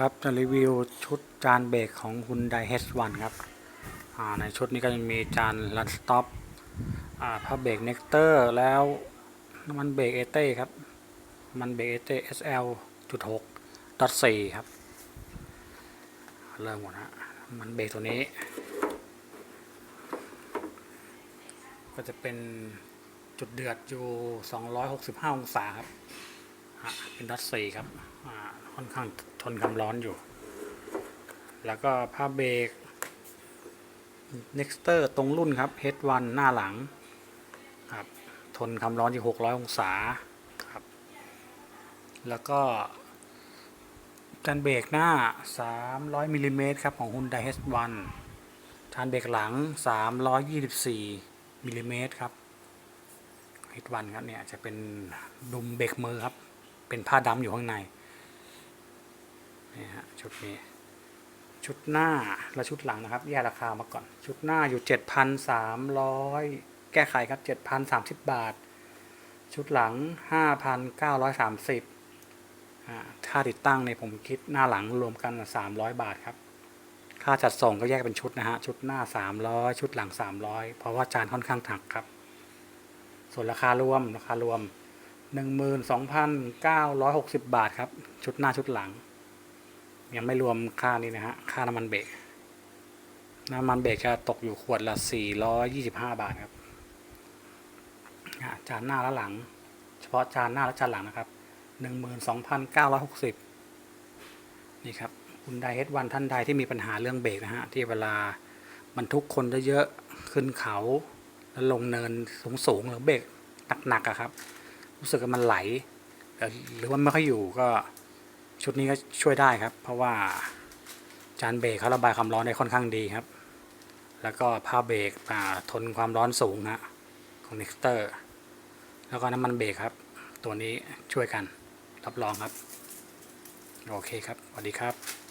ครับจะรีวิวชุดจานเบรกของ Hyundai H1 ครับในชุดนี้ก็จะมีจานรันสต็อปผ้าเบรกเนกเตอร์แล้วน้ำมันเบรกเอเต้ครับน้ำมันเบรกเอเต้ SL จุดหกดอทสี่ครับ เริ่มหมดฮะน้ำมันเบรกตัวนี้ ก็จะเป็นจุดเดือดอยู่ 265 องศาครับ เป็นดัตสี่ครับค่อนข้างทนความร้อนอยู่ แล้วก็ผ้าเบรก Nexter ตรงรุ่นครับ H1 หน้าหลังครับทนความร้อนอยู่600 องศาครับ แล้วก็จานเบรกหน้า 300มิลลิเมตรครับของ Hyundai H1 จานเบรกหลัง 324มิลลิเมตรครับ H1 ครับเนี่ยจะเป็นดุมเบรกมือครับ เป็นผ้าดำอยู่ข้างในนี่ฮะชุดนี้ ชุดหน้าและชุดหลังนะครับ แยกราคามาก่อน ชุดหน้าอยู่ 7,300 แก้ไขครับ 7,030 บาท ชุดหลัง 5,930อ่าค่าติดตั้งในผมคิดหน้าหลังรวมกัน 300 บาทครับ ค่าจัดส่งก็แยกเป็นชุดนะฮะ ชุดหน้า 300 ชุดหลัง 300 เพราะว่าจานค่อนข้างหนักครับ ส่วนราคารวมราคารวม 12,960 บาทครับ ชุดหน้าชุดหลัง ยังไม่รวมค่านี้นะฮะ ค่าน้ำมันเบรกน้ำมันเบรกจะตกอยู่ขวดละ 425 บาทครับจานหน้าและหลัง เฉพาะจานหน้าและจานหลังนะครับ 12,960 นี่ครับคุณไดเฮดวันท่านใดที่มีปัญหาเรื่องเบรกนะฮะ ที่เวลาบรรทุกคนเยอะๆขึ้นเขาแล้วลงเนินสูงๆหรือเบรกหนักๆอะครับ รู้สึกว่ามันไหล หรือว่าไม่ค่อยอยู่ก็ชุดนี้ก็ช่วยได้ครับ เพราะว่าจานเบรกเขาระบายความร้อนได้ค่อนข้างดีครับ แล้วก็ผ้าเบรกอ่าทนความร้อนสูงนะของ Nexter แล้วก็น้ำมันเบรกครับ ตัวนี้ช่วยกันรับรองครับ โอเคครับสวัสดีครับ